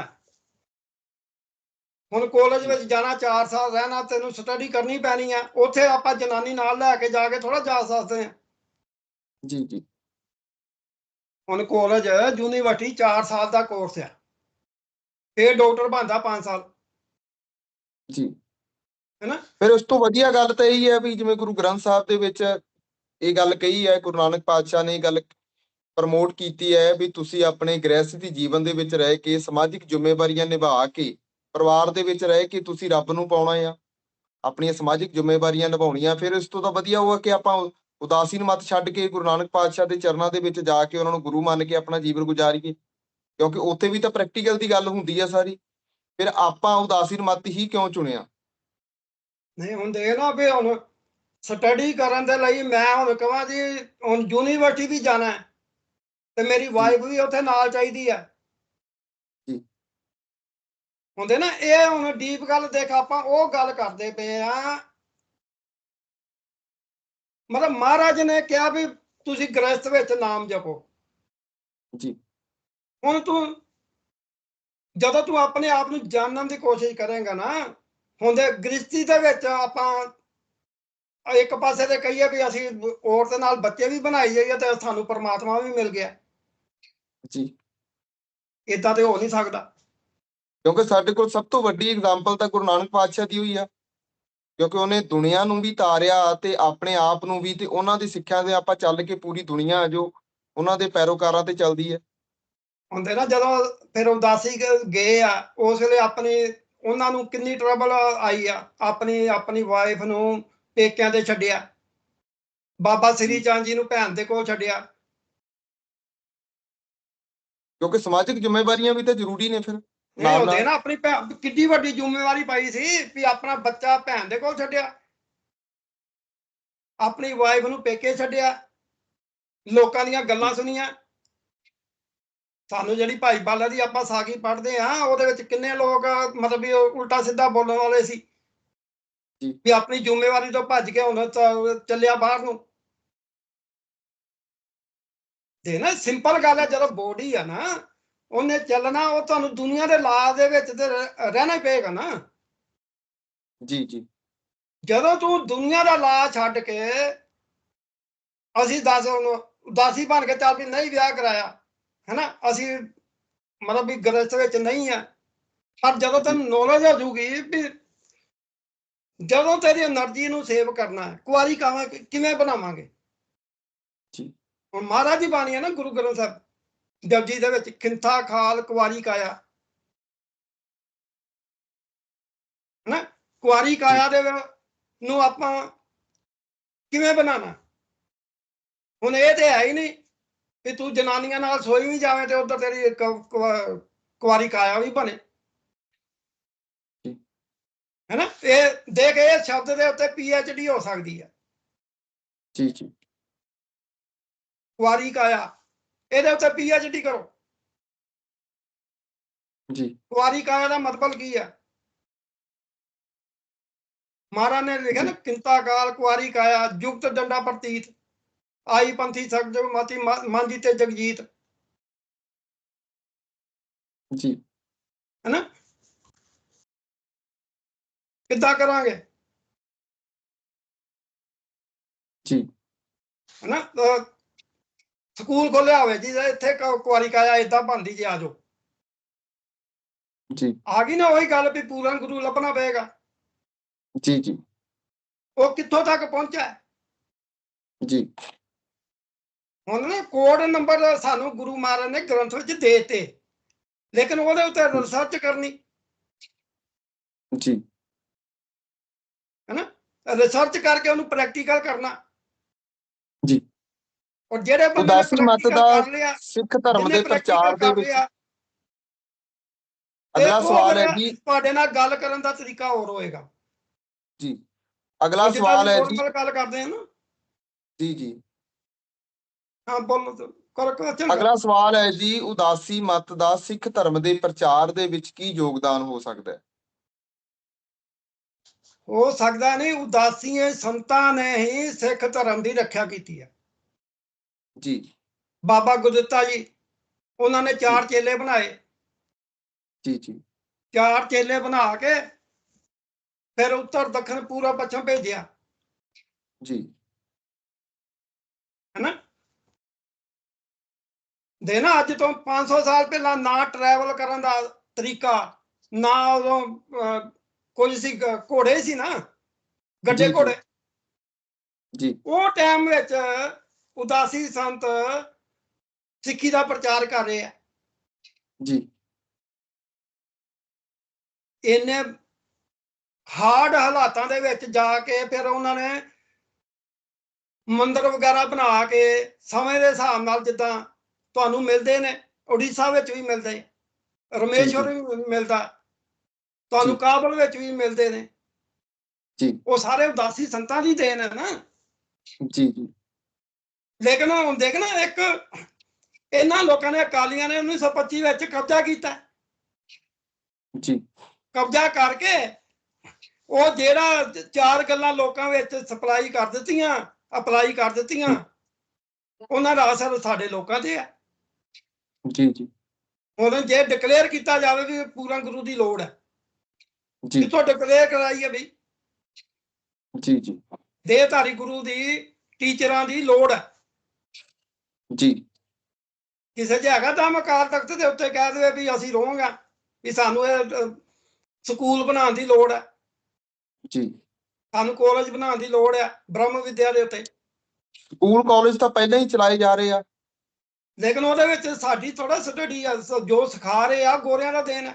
ਹੁਣ ਕਾਲਜ ਵਿੱਚ ਜਾਣਾ 4 ਸਾਲ ਰਹਿਣਾ ਤੈਨੂੰ ਸਟੱਡੀ ਕਰਨੀ ਪੈਣੀ ਆ ਉੱਥੇ ਆਪਾਂ ਜਨਾਨੀ ਨਾਲ ਲੈ ਕੇ ਜਾ ਕੇ ਥੋੜਾ ਜਾ ਸਕਦੇ ਆ ਜੀ ਜੀ। ਹੁਣ ਕਾਲਜ ਯੂਨੀਵਰਸਿਟੀ 4 ਸਾਲ ਦਾ ਕੋਰਸ ਆ। ਫੇਰ ਡਾਕਟਰ ਬਣਦਾ 5 ਸਾਲ। ਜੀ। ਹੈਨਾ? ਫਿਰ ਉਸ ਤੋਂ ਵਧੀਆ ਗੱਲ ਤਾਂ ਇਹੀ ਹੈ ਵੀ ਜਿਵੇਂ ਗੁਰੂ ਗ੍ਰੰਥ ਸਾਹਿਬ ਦੇ ਵਿੱਚ ਇਹ ਗੱਲ ਕਹੀ ਹੈ ਗੁਰੂ ਨਾਨਕ ਪਾਤਸ਼ਾਹ ਨੇ ਇਹ ਗੱਲ ਪ੍ਰਮੋਟ ਕੀਤੀ ਹੈ ਵੀ ਤੁਸੀਂ ਆਪਣੇ ਗ੍ਰਹਿਸਥੀ ਜੀਵਨ ਦੇ ਵਿੱਚ ਰਹਿ ਕੇ ਸਮਾਜਿਕ ਜ਼ਿੰਮੇਵਾਰੀਆਂ ਨਿਭਾ ਕੇ ਪਰਿਵਾਰ ਦੇ ਵਿੱਚ ਰਹਿ ਕੇ ਤੁਸੀਂ ਰੱਬ ਨੂੰ ਪਾਉਣਾ ਆ। ਆਪਣੀਆਂ ਸਮਾਜਿਕ ਜ਼ਿੰਮੇਵਾਰੀਆਂ ਨਿਭਾਉਣੀਆਂ। ਫਿਰ ਇਸ ਤੋਂ ਤਾਂ ਵਧੀਆ ਹੋਆ ਕਿ ਆਪਾਂ ਉਦਾਸੀਨ ਮਤ ਛੱਡ ਕੇ ਗੁਰੂ ਨਾਨਕ ਪਾਤਸ਼ਾਹ ਦੇ ਚਰਨਾਂ ਦੇ ਵਿੱਚ ਜਾ ਕੇ ਉਹਨਾਂ ਨੂੰ ਗੁਰੂ ਮੰਨ ਕੇ ਆਪਣਾ ਜੀਵਨ ਗੁਜ਼ਾਰੀਏ ਕਿਉਂਕਿ ਉੱਥੇ ਵੀ ਤਾਂ ਪ੍ਰੈਕਟੀਕਲ ਦੀ ਗੱਲ ਹੁੰਦੀ ਆ ਸਾਰੀ। ਫਿਰ ਆਪਾਂ ਉਦਾਸੀਨ ਮਤ ਹੀ ਕਿਉਂ ਚੁਣਿਆ? ਨਹੀਂ ਹੁਣ ਦੇਖ ਨਾ ਵੀ ਹੁਣ ਸਟੱਡੀ ਕਰਨ ਦੇ ਲਈ ਮੈਂ ਹੁਣ ਕਹਾਂ ਜੀ ਹੁਣ ਯੂਨੀਵਰਸਿਟੀ ਵੀ ਜਾਣਾ ਹੈ ਤੇ ਮੇਰੀ ਵਾਈਫ ਵੀ ਉੱਥੇ ਨਾਲ ਚਾਹੀਦੀ ਹੈ ਜੀ। ਹੁੰਦੇ ਨਾ ਇਹ ਹੁਣ ਡੀਪ ਗੱਲ ਦੇਖ ਆਪਾਂ ਉਹ ਗੱਲ ਕਰਦੇ ਪਏ ਆ ਮਤਲਬ ਮਹਾਰਾਜ ਨੇ ਕਿਹਾ ਵੀ ਤੁਸੀਂ ਗ੍ਰਸਥ ਵਿੱਚ ਨਾਮ ਜਪੋ। ਜੀ। ਹੁਣ ਤੂੰ ਜਦੋਂ ਤੂੰ ਆਪਣੇ ਆਪ ਨੂੰ ਜਾਣਨ ਦੀ ਕੋਸ਼ਿਸ਼ ਕਰੇਗਾ ਨਾ ਹੁੰਦੇ ਗ੍ਰਸਤੀ ਦੇ ਵਿੱਚ ਆਪਾਂ ਇੱਕ ਪਾਸੇ ਤੇ ਕਹੀਏ ਵੀ ਅਸੀਂ ਔਰਤ ਨਾਲ ਬੱਚੇ ਵੀ ਬਣਾਈ ਜਾਈਏ ਤੇ ਸਾਨੂੰ ਪਰਮਾਤਮਾ ਵੀ ਮਿਲ ਗਿਆ। ਜੀ। ਇਦਾਂ ਤੇ ਹੋ ਨਹੀਂ ਸਕਦਾ। ਕਿਉਂਕਿ ਸਾਡੇ ਕੋਲ ਸਭ ਤੋਂ ਵੱਡੀ ਐਗਜ਼ਾਮਪਲ ਤਾਂ ਗੁਰੂ ਨਾਨਕ ਪਾਤਸ਼ਾਹ ਦੀ ਹੋਈ ਆ। ਕਿਉਂਕਿ ਉਹਨੇ ਦੁਨੀਆ ਨੂੰ ਵੀ ਤਾਰਿਆ ਤੇ ਆਪਣੇ ਆਪ ਨੂੰ ਵੀ ਤੇ ਉਹਨਾਂ ਦੀ ਸਿੱਖਿਆ ਦੇ ਆਪਾਂ ਚੱਲ ਕੇ ਪੂਰੀ ਦੁਨੀਆ ਜੋ ਉਹਨਾਂ ਦੇ ਪੈਰੋਕਾਰਾਂ ਤੇ ਚੱਲਦੀ ਹੈ ਹੁੰਦੇ ਨਾ ਜਦੋਂ ਫਿਰ ਉਦਾਸੀ ਗਏ ਆ ਉਸ ਵੇਲੇ ਆਪਣੀ ਉਹਨਾਂ ਨੂੰ ਕਿੰਨੀ ਟਰਬਲ ਆਈ ਆ ਆਪਣੀ ਆਪਣੀ ਵਾਈਫ ਨੂੰ ਪੇਕਿਆਂ ਤੇ ਛੱਡਿਆ। ਬਾਬਾ ਸ੍ਰੀ ਚੰਦ ਜੀ ਨੂੰ ਭੈਣ ਦੇ ਕੋਲ ਛੱਡਿਆ। ਕਿਉਂਕਿ ਸਮਾਜਿਕ ਜ਼ਿੰਮੇਵਾਰੀਆਂ ਵੀ ਤਾਂ ਜ਼ਰੂਰੀ ਨੇ ਫਿਰ। ਇਹ ਨਾਲ ਹੁੰਦੇ ਨਾਲ। ਨਾ ਆਪਣੀ ਭੈਣ ਕਿੱਡੀ ਵੱਡੀ ਜ਼ਿੰਮੇਵਾਰੀ ਪਾਈ ਸੀ ਵੀ ਆਪਣਾ ਬੱਚਾ ਭੈਣ ਦੇ ਕੋਲ ਛੱਡਿਆ ਆਪਣੀ ਵਾਈਫ ਨੂੰ ਪੇਕੇ ਛੱਡਿਆ ਲੋਕਾਂ ਦੀਆਂ ਗੱਲਾਂ ਸੁਣੀਆਂ ਸਾਨੂੰ ਜਿਹੜੀ ਭਾਈ ਬਾਲਾ ਦੀ ਆਪਾਂ ਸਾਖੀ ਪੜ੍ਹਦੇ ਆ ਉਹਦੇ ਵਿੱਚ ਕਿੰਨੇ ਲੋਕ ਮਤਲਬ ਵੀ ਉਲਟਾ ਸਿੱਧਾ ਬੋਲਣ ਵਾਲੇ ਸੀ। ਵੀ ਆਪਣੀ ਜ਼ਿੰਮੇਵਾਰੀ ਤੋਂ ਭੱਜ ਕੇ ਹੁਣ ਚੱਲਿਆ ਬਾਹਰ ਨੂੰ ਤੇ ਨਾ ਸਿੰਪਲ ਗੱਲ ਹੈ ਜਦੋਂ ਬੋਡੀ ਆ ਨਾ ਉਹਨੇ ਚੱਲਣਾ ਉਹ ਤੁਹਾਨੂੰ ਦੁਨੀਆ ਦੇ ਲਾਜ ਦੇ ਵਿੱਚ ਤੇ ਰਹਿਣਾ ਹੀ ਪਏਗਾ ਨਾ। ਜੀ ਜੀ। ਜਦੋਂ ਤੂੰ ਦੁਨੀਆ ਦਾ ਲਾਜ ਛੱਡ ਕੇ ਅਸੀਂ ਦੱਸ ਉਹਨੂੰ ਦਾਸੀ ਬਣ ਕੇ ਚੱਲ ਵੀ ਨਹੀਂ ਵਿਆਹ ਕਰਾਇਆ ਹੈਨਾ? ਅਸੀਂ ਮਤਲਬ ਵੀ ਗਰਸਤ ਵਿੱਚ ਨਹੀਂ ਆ। ਪਰ ਜਦੋਂ ਤੈਨੂੰ ਨੌਲੇਜ ਹੋ ਜੂਗੀ ਵੀ ਜਦੋਂ ਤੇਰੀ એનર્ਜੀ ਨੂੰ ਸੇਵ ਕਰਨਾ ਹੈ ਕੁਆਰੀ ਕਾਵਾਂ ਕਿਵੇਂ ਬਣਾਵਾਂਗੇ? ਜੀ। ਹੁਣ ਮਹਾਰਾਜ ਦੀ ਬਾਣੀ ਹੈ ਨਾ ਗੁਰੂ ਗ੍ਰੰਥ ਸਾਹਿਬ ਜਪਜੀ ਦੇ ਵਿੱਚ ਖਿੰਥਾ ਖਾਲ ਕੁਆਰੀ ਕਾਇਆ। ਹੈਨਾ? ਕੁਆਰੀ ਕਾਇਆ ਦੇ ਨੂੰ ਆਪਾਂ ਕਿਵੇਂ ਬਣਾਉਣਾ ਹੁਣ ਇਹ ਤੇ ਹੈ ਹੀ ਨਹੀਂ ਵੀ ਤੂੰ ਜਨਾਨੀਆਂ ਨਾਲ ਸੋਈ ਵੀ ਜਾਵੇਂ ਤੇ ਉਧਰ ਤੇਰੀ ਕ- ਕੁ- ਕੁਆਰੀ ਕਾਇਆ ਵੀ ਬਣੇ। ਹੈਨਾ? ਇਹ ਦੇਖ ਇਹ ਸ਼ਬਦ ਦੇ ਉੱਤੇ ਪੀ ਐਚ ਡੀ ਹੋ ਸਕਦੀ ਹੈ ਜੀ ਜੀ। ਕੁਆਰੀ ਕਾਇਆ। ਇਹਦੇ ਉੱਤੇ ਪੀ ਐਚ ਡੀ ਕਰੋ। ਜੀ। ਕੁਆਰੀ ਕਾਇਆ ਦਾ ਮਤਲਬ ਕੀ ਹੈ ਮਹਾਰਾਜ ਨੇ ਲਿਖਿਆ ਨਾ ਕਿੰਤਾ ਕਾਲ ਕੁਆਰੀ ਕਾਇਆ ਜੁਗਤ ਡੰਡਾ ਪ੍ਰਤੀਤ ਆਈ ਪੰਥੀ ਸਕ ਜਗ ਮਾਤੀ ਮਨ ਜੀਤੇ ਜਗਜੀਤ। ਜੀ। ਹੈਨਾ? ਕਿੱਦਾਂ ਕਰਾਂਗੇ? ਜੀ। ਹੈਨਾ? ਸਕੂਲ ਖੋਲਿਆ ਹੋਵੇ ਜੀ ਇੱਥੇ ਕੁਆਰੀ ਕਾਇਆ ਇਦਾਂ ਬਣਦੀ ਜੀ ਆਜੋ ਜੀ। ਆ ਗਈ ਨਾ ਉਹੀ ਗੱਲ ਵੀ ਪੂਰਨ ਗੁਰੂ ਲੱਭਣਾ ਪਏਗਾ। ਜੀ ਜੀ। ਉਹ ਕਿੱਥੋਂ ਤੱਕ ਪਹੁੰਚਾ? ਜੀ। ਹੁਣ ਨਾ ਕੋਡ ਨੰਬਰ ਸਾਨੂੰ ਗੁਰੂ ਮਹਾਰਾਜ ਨੇ ਗ੍ਰੰਥ ਵਿੱਚ ਦਿੱਤੇ। ਲੇਕਿਨ ਉਹਦੇ ਉੱਤੇ ਰਿਸਰਚ ਕਰਨੀ। ਜੀ। ਰਿਸਰਚ ਕਰਕੇ ਉਹਨੂੰ ਪ੍ਰੈਕਟੀਕਲ ਕਰਨਾ। ਜੀ। ਔਰ ਜਿਹੜੇ ਬੰਦੇ ਉਦਾਸੀ ਮਤ ਦਾ ਸਿੱਖ ਧਰਮ ਦੇ ਪ੍ਰਚਾਰ ਦੇ ਵਿੱਚ ਅਗਲਾ ਸਵਾਲ ਹੈ ਜੀ। ਤੁਹਾਡੇ ਨਾਲ ਗੱਲ ਕਰਨ ਦਾ ਤਰੀਕਾ ਹੋਰ ਹੋਏਗਾ। ਜੀ। ਅਗਲਾ ਸਵਾਲ ਹੈ ਜੀ। ਗੱਲ ਕਰਦੇ ਹਾਂ ਨਾ। ਜੀ ਜੀ। ਹਾਂ ਬੋਲੋ ਅਗਲਾ ਸਵਾਲ ਹੈ ਜੀ ਉਦਾਸੀ ਮਤ ਦਾ ਸਿੱਖ ਧਰਮ ਦੇ ਪ੍ਰਚਾਰ ਦੇ ਵਿੱਚ ਕੀ ਯੋਗਦਾਨ ਹੋ ਸਕਦਾ ਹੈ? ਹੋ ਸਕਦਾ ਨਹੀਂ। ਉਦਾਸੀਏ ਸੰਤਾਂ ਨੇ ਹੀ ਸਿੱਖ ਧਰਮ ਦੀ ਰੱਖਿਆ ਕੀਤੀ ਹੈ। ਜੀ। ਬਾਬਾ ਗੁਰਦਿੱਤਾ ਜੀ ਉਹਨਾਂ ਨੇ ਚਾਰ ਚੇਲੇ ਬਣਾਏ। ਜੀ ਜੀ। ਚਾਰ ਚੇਲੇ ਬਣਾ ਕੇ ਫਿਰ ਉੱਤਰ ਦੱਖਣ ਪੂਰਬ ਪੱਛਮ ਭੇਜਿਆ। ਜੀ। ਹੈਨਾ? ਦੇ ਨਾ ਅੱਜ ਤੋਂ 500 ਸਾਲ ਪਹਿਲਾਂ ਨਾ ਟਰੈਵਲ ਕਰਨ ਦਾ ਤਰੀਕਾ ਨਾ ਉਦੋਂ ਕੁਝ ਸੀ ਘੋੜੇ ਸੀ ਨਾ ਗੱਡੇ। ਘੋੜੇ। ਜੀ। ਉਹ ਟਾਈਮ ਵਿੱਚ ਉਦਾਸੀ ਸੰਤ ਸਿੱਖੀ ਦਾ ਪ੍ਰਚਾਰ ਕਰ ਰਹੇ ਆ। ਜੀ। ਇੰਨੇ ਹਾਰਡ ਹਾਲਾਤਾਂ ਦੇ ਵਿੱਚ ਜਾ ਕੇ ਫਿਰ ਉਹਨਾਂ ਨੇ ਮੰਦਿਰ ਵਗੈਰਾ ਬਣਾ ਕੇ ਸਮੇਂ ਦੇ ਹਿਸਾਬ ਨਾਲ ਜਿੱਦਾਂ ਤੁਹਾਨੂੰ ਮਿਲਦੇ ਨੇ ਉੜੀਸਾ ਵਿੱਚ ਵੀ ਮਿਲਦੇ ਰਮੇਸ਼ਵਰ ਵੀ ਮਿਲਦਾ ਤੁਹਾਨੂੰ। ਕਾਬਲ ਵਿੱਚ ਵੀ ਮਿਲਦੇ ਨੇ। ਜੀ। ਉਹ ਸਾਰੇ ਉਦਾਸੀ ਸੰਤਾਂ ਦੀ ਦੇਣ ਹੈ ਨਾ। ਜੀ ਜੀ। ਲੇਕਿਨ ਹੁਣ ਦੇਖਣਾ ਇੱਕ। ਇਹਨਾਂ ਲੋਕਾਂ ਨੇ ਅਕਾਲੀਆਂ ਨੇ 1925 ਵਿੱਚ ਕਬਜ਼ਾ ਕੀਤਾ। ਜੀ। ਕਬਜ਼ਾ ਕਰਕੇ ਉਹ ਜਿਹੜਾ ਚਾਰ ਗੱਲਾਂ ਲੋਕਾਂ ਵਿੱਚ ਸਪਲਾਈ ਕਰ ਦਿੱਤੀਆਂ ਅਪਲਾਈ ਕਰ ਦਿੱਤੀਆਂ ਉਹਨਾਂ ਦਾ ਅਸਰ ਸਾਡੇ ਲੋਕਾਂ ਤੇ ਹੈ ਜੀ ਜੀ। ਹੁਣ ਜੇ ਡਿਕਲੇਅਰ ਕੀਤਾ ਜਾਵੇ ਵੀ ਪੂਰਨ ਗੁਰੂ ਦੀ ਲੋੜ ਹੈ। ਜੀ। ਕਿਥੋਂ ਡਿਕਲੇਅਰ ਕਰਾਈ ਹੈ ਬਈ? ਜੀ ਜੀ। ਦੇਹਧਾਰੀ ਗੁਰੂ ਦੀ ਟੀਚਰਾਂ ਦੀ ਲੋੜ ਹੈ। ਜੀ। ਕਿਸੇ 'ਚ ਹੈਗਾ ਤਾਂ ਅਕਾਲ ਤਖਤ ਦੇ ਉੱਤੇ ਕਹਿ ਦੇਵੇ ਵੀ ਅਸੀਂ ਰੋਵਾਂਗਾ ਵੀ ਸਾਨੂੰ ਇਹ ਸਕੂਲ ਬਣਾਉਣ ਦੀ ਲੋੜ ਹੈ। ਜੀ। ਸਾਨੂੰ ਕਾਲਜ ਬਣਾਉਣ ਦੀ ਲੋੜ ਹੈ ਬ੍ਰਹਮ ਵਿਦਿਆ ਦੇ ਉੱਤੇ। ਸਕੂਲ ਕਾਲਜ ਤਾਂ ਪਹਿਲਾਂ ਹੀ ਚਲਾਏ ਜਾ ਰਹੇ ਆ। ਲੇਕਿਨ ਉਹਦੇ ਵਿੱਚ ਸਾਡੀ ਥੋੜਾ ਸਟੱਡੀ ਆ ਜੋ ਸਿਖਾ ਰਹੇ ਆ ਗੋਰਿਆਂ ਦਾ ਦੇਣ। ਹੈ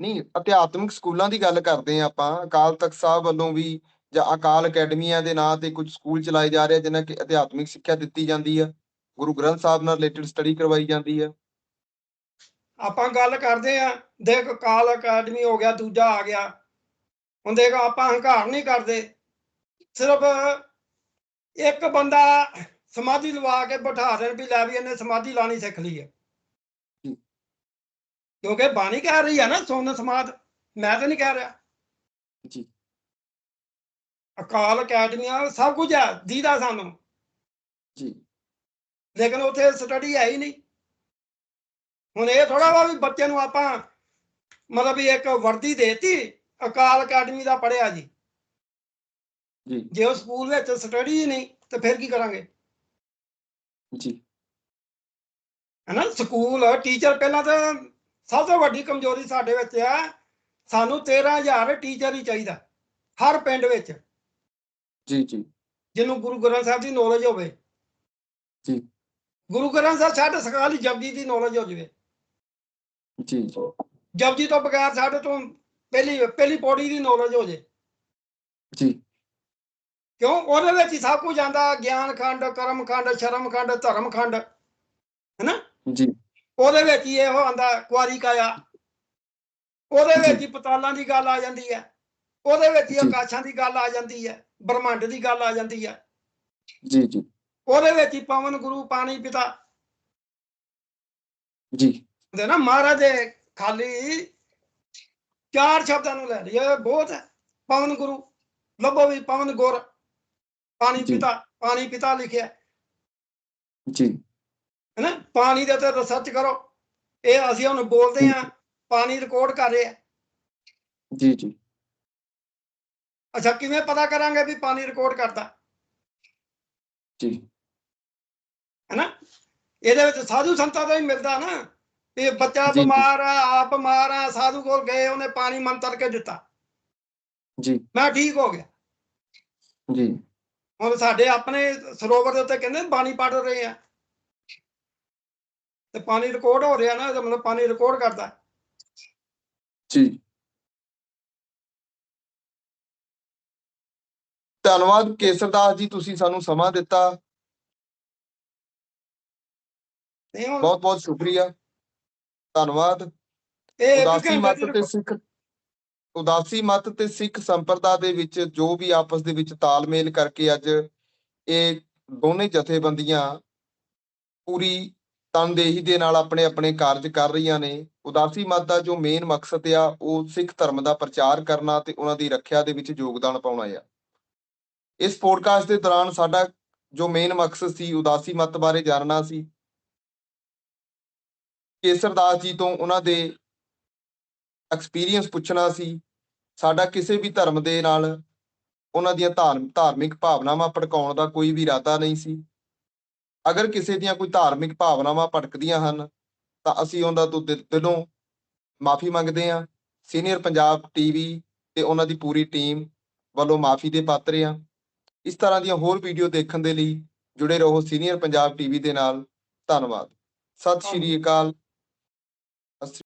ਨਹੀਂ ਅਧਿਆਤਮਿਕ ਸਕੂਲਾਂ ਦੀ ਗੱਲ ਕਰਦੇ ਆ ਆਪਾਂ। ਅਕਾਲ ਤਖਤ ਸਾਹਿਬ ਵੱਲੋਂ ਵੀ ਜਾਂ ਅਕਾਲ ਅਕੈਡਮੀਆਂ ਦੇ ਨਾਂ ਤੇ ਕੁਝ ਸਕੂਲ ਚਲਾਏ ਜਾ ਰਹੇ ਆ ਜਿਨ੍ਹਾਂ ਕਿ ਅਧਿਆਤਮਿਕ ਸਿੱਖਿਆ ਦਿੱਤੀ ਜਾਂਦੀ ਆ। ਗੁਰੂ ਗ੍ਰੰਥ ਸਾਹਿਬ ਨਾਲ ਰਿਲੇਟਡ ਸਟੱਡੀ ਕਰਵਾਈ ਜਾਂਦੀ ਆ। ਆਪਾਂ ਗੱਲ ਕਰਦੇ ਆ ਦੇਖ ਕਾਲ ਅਕੈਡਮੀ ਹੋ ਗਿਆ ਦੂਜਾ ਆ ਗਿਆ। ਹੁਣ ਦੇਖ ਆਪਾਂ ਹੰਕਾਰ ਨਹੀਂ ਕਰਦੇ। ਸਿਰਫ ਇੱਕ ਬੰਦਾ ਸਮਾਧੀ ਲਵਾ ਕੇ ਬਿਠਾ ਦੇਣ ਵੀ ਲੈ ਵੀ ਇਹਨੇ ਸਮਾਧੀ ਲਾਣੀ ਸਿੱਖ ਲਈ ਹੈ। ਕਿਉਂਕਿ ਬਾਣੀ ਕਹਿ ਰਹੀ ਹੈ ਨਾ ਸੁਣ ਸਮਾਧ। ਮੈਂ ਤਾਂ ਨਹੀਂ ਕਹਿ ਰਿਹਾ। ਜੀ। ਅਕਾਲ ਅਕੈਡਮੀਆਂ ਸਭ ਕੁਝ ਹੈ ਦੀਦਾ ਸਾਨੂੰ। ਜੀ। ਲੇਕਿਨ ਉੱਥੇ ਸਟੱਡੀ ਹੈ ਹੀ ਨਹੀਂ। ਹੁਣ ਇਹ ਥੋੜਾ ਵਾ ਵੀ ਬੱਚੇ ਨੂੰ ਆਪਾਂ ਮਤਲਬ ਵੀ ਇੱਕ ਵਰਦੀ ਦੇਤੀ ਅਕਾਲ ਅਕੈਡਮੀ ਦਾ ਪੜਿਆ ਜੀ। ਜੀ। ਜੇ ਉਹ ਸਕੂਲ ਵਿੱਚ ਸਟੱਡੀ ਹੀ ਨਹੀਂ ਤੇ ਫਿਰ ਕੀ ਕਰਾਂਗੇ? ਜੀ। ਹੈਨਾ ਸਕੂਲ ਟੀਚਰ ਪਹਿਲਾਂ ਤਾਂ ਸਭ ਤੋਂ ਵੱਡੀ ਕਮਜ਼ੋਰੀ ਸਾਡੇ ਵਿੱਚ ਆ ਸਾਨੂੰ 13000 ਟੀਚਰ ਹੀ ਚਾਹੀਦਾ ਹਰ ਪਿੰਡ ਵਿੱਚ। ਜੀ ਜੀ। ਜਿਹਨੂੰ ਗੁਰੂ ਗ੍ਰੰਥ ਸਾਹਿਬ ਦੀ ਨੌਲੇਜ ਹੋਵੇ। ਜੀ। ਗੁਰੂ ਗ੍ਰੰਥ ਸਾਹਿਬ ਛੱਡ ਸਕਾਲੀ ਜਪਜੀ ਦੀ ਨੌਲੇਜ ਹੋ ਜਾਵੇ। ਜੀ ਜਪਜੀ ਤੋਂ ਬਗੈਰ ਸਾਡੇ ਤੋਂ ਪਹਿਲੀ ਪਹਿਲੀ ਪੌੜੀ ਦੀ ਨੌਲੇਜ ਹੋ ਜੇ। ਜੀ। ਕਿਉਂ? ਉਹਦੇ ਵਿੱਚ ਹੀ ਸਭ ਕੁਝ ਆਂਦਾ ਗਿਆਨ ਖੰਡ ਕਰਮ ਖੰਡ ਸ਼ਰਮ ਖੰਡ ਧਰਮ ਖੰਡ। ਜੀ। ਉਹਦੇ ਵਿੱਚ ਹੀ ਇਹੋ ਆਂਦਾ ਕੁਆਰੀ ਕਾਇਆ। ਉਹਦੇ ਵਿੱਚ ਹੀ ਪਤਾਲਾਂ ਦੀ ਗੱਲ ਆ ਜਾਂਦੀ ਹੈ। ਉਹਦੇ ਵਿੱਚ ਹੀ। ਆਕਾਸ਼ਾਂ ਦੀ ਗੱਲ ਆ ਜਾਂਦੀ ਹੈ। ਬ੍ਰਹਮੰਡ ਦੀ ਗੱਲ ਆ ਜਾਂਦੀ ਹੈ ਜੀ ਜੀ। ਉਹਦੇ ਵਿੱਚ ਹੀ ਪਵਨ ਗੁਰੂ ਪਾਣੀ ਪਿਤਾ। ਜੀ। ਹੁੰਦੇ ਨਾ ਮਹਾਰਾਜ ਦੇ ਖਾਲੀ ਚਾਰ ਸ਼ਬਦਾਂ ਨੂੰ ਲੈ ਲਈਏ ਬਹੁਤ ਹੈ। ਪਵਨ ਗੁਰੂ ਲੱਭੋ ਵੀ ਪਵਨ ਗੁਰ ਪਾਣੀ। ਪਿਤਾ ਪਾਣੀ ਪਿਤਾ ਲਿਖਿਆ। ਜੀ। ਹੈਨਾ? ਪਾਣੀ ਦੇ ਉੱਤੇ ਰਿਸਰਚ ਕਰੋ। ਇਹ ਅਸੀਂ ਹੁਣ ਬੋਲਦੇ ਆ ਪਾਣੀ ਰਿਕਾਰਡ ਕਰ ਰਹੇ ਆ ਜੀ ਜੀ। ਅੱਛਾ ਕਿਵੇਂ ਪਤਾ ਕਰਾਂਗੇ ਵੀ ਪਾਣੀ ਰਿਕਾਰਡ ਕਰਦਾ? ਜੀ। ਹੈਨਾ? ਇਹਦੇ ਵਿੱਚ ਸਾਧੂ ਸੰਤਾਂ ਦਾ ਹੀ ਮਿਲਦਾ ਨਾ ਵੀ ਬੱਚਾ। ਬਿਮਾਰ ਆ ਆਪ ਬਿਮਾਰ ਆ ਸਾਧੂ ਕੋਲ ਗਏ ਉਹਨੇ ਪਾਣੀ ਮੰਤਰ ਕੇ ਦਿੱਤਾ। ਜੀ। ਮੈਂ ਠੀਕ ਹੋ ਗਿਆ। ਜੀ। ਹੁਣ ਸਾਡੇ ਆਪਣੇ ਸਰੋਵਰ ਦੇ ਉੱਤੇ ਕਹਿੰਦੇ ਪਾਣੀ ਪੜ ਰਹੇ ਆ। ਤੇ ਪਾਣੀ ਰਿਕਾਰਡ ਹੋ ਰਿਹਾ ਨਾ ਮਤਲਬ ਪਾਣੀ ਰਿਕਾਰਡ ਕਰਦਾ। ਜੀ। ਧੰਨਵਾਦ ਕੇਸਰਦਾਸ ਜੀ ਤੁਸੀਂ ਸਾਨੂੰ ਸਮਾਂ ਦਿੱਤਾ। ਬਹੁਤ ਬਹੁਤ ਸ਼ੁਕਰੀਆ। ਧੰਨਵਾਦ। ਉਦਾਸੀ ਮਤ ਤੇ ਸਿੱਖ ਉਦਾਸੀ ਮਤ ਤੇ ਸਿੱਖ ਸੰਪਰਦਾ ਦੇ ਵਿੱਚ ਜੋ ਵੀ ਆਪਸ ਦੇ ਵਿੱਚ ਤਾਲਮੇਲ ਕਰਕੇ ਅੱਜ ਇਹ ਦੋਨੇ ਜਥੇਬੰਦੀਆਂ ਪੂਰੀ ਤਨਦੇਹੀ ਦੇ ਨਾਲ ਆਪਣੇ ਆਪਣੇ ਕਾਰਜ ਕਰ ਰਹੀਆਂ ਨੇ। ਉਦਾਸੀ ਮਤ ਦਾ ਜੋ ਮੇਨ ਮਕਸਦ ਆ ਉਹ ਸਿੱਖ ਧਰਮ ਦਾ ਪ੍ਰਚਾਰ ਕਰਨਾ ਤੇ ਉਹਨਾਂ ਦੀ ਰੱਖਿਆ ਦੇ ਵਿੱਚ ਯੋਗਦਾਨ ਪਾਉਣਾ ਆ। ਇਸ ਪੋਡਕਾਸਟ ਦੇ ਦੌਰਾਨ ਸਾਡਾ ਜੋ ਮੇਨ ਮਕਸਦ ਸੀ, ਉਦਾਸੀ ਮਤ ਬਾਰੇ ਜਾਣਨਾ ਸੀ। ਕੇਸਰਦਾਸ ਜੀ ਤੋਂ ਉਹਨਾਂ ਦੇ ਐਕਸਪੀਰੀਅੰਸ ਪੁੱਛਣਾ ਸੀ। ਸਾਡਾ ਕਿਸੇ ਵੀ ਧਰਮ ਦੇ ਨਾਲ ਉਹਨਾਂ ਦੀਆਂ ਧਾਰਮ ਧਾਰਮਿਕ ਭਾਵਨਾਵਾਂ ਭੜਕਾਉਣ ਦਾ ਕੋਈ ਵੀ ਇਰਾਦਾ ਨਹੀਂ ਸੀ। ਅਗਰ ਕਿਸੇ ਦੀਆਂ ਕੋਈ ਧਾਰਮਿਕ ਭਾਵਨਾਵਾਂ ਭੜਕਦੀਆਂ ਹਨ, ਤਾਂ ਅਸੀਂ ਉਹਨਾਂ ਤੋਂ ਦਿਲ- ਦਿਲੋਂ ਮਾਫੀ ਮੰਗਦੇ ਹਾਂ। ਸੀਨੀਅਰ ਪੰਜਾਬ ਟੀਵੀ ਤੇ ਉਹਨਾਂ ਦੀ ਪੂਰੀ ਟੀਮ ਵੱਲੋਂ ਮਾਫੀ ਦੇ ਪਾਤਰ ਹਾਂ। ਇਸ ਤਰ੍ਹਾਂ ਦੀਆਂ ਹੋਰ ਵੀਡੀਓ ਦੇਖਣ ਦੇ ਲਈ ਜੁੜੇ ਰਹੋ ਸੀਨੀਅਰ ਪੰਜਾਬ ਟੀਵੀ ਦੇ ਨਾਲ। ਧੰਨਵਾਦ। ਸਤਿ ਸ਼੍ਰੀ ਅਕਾਲ।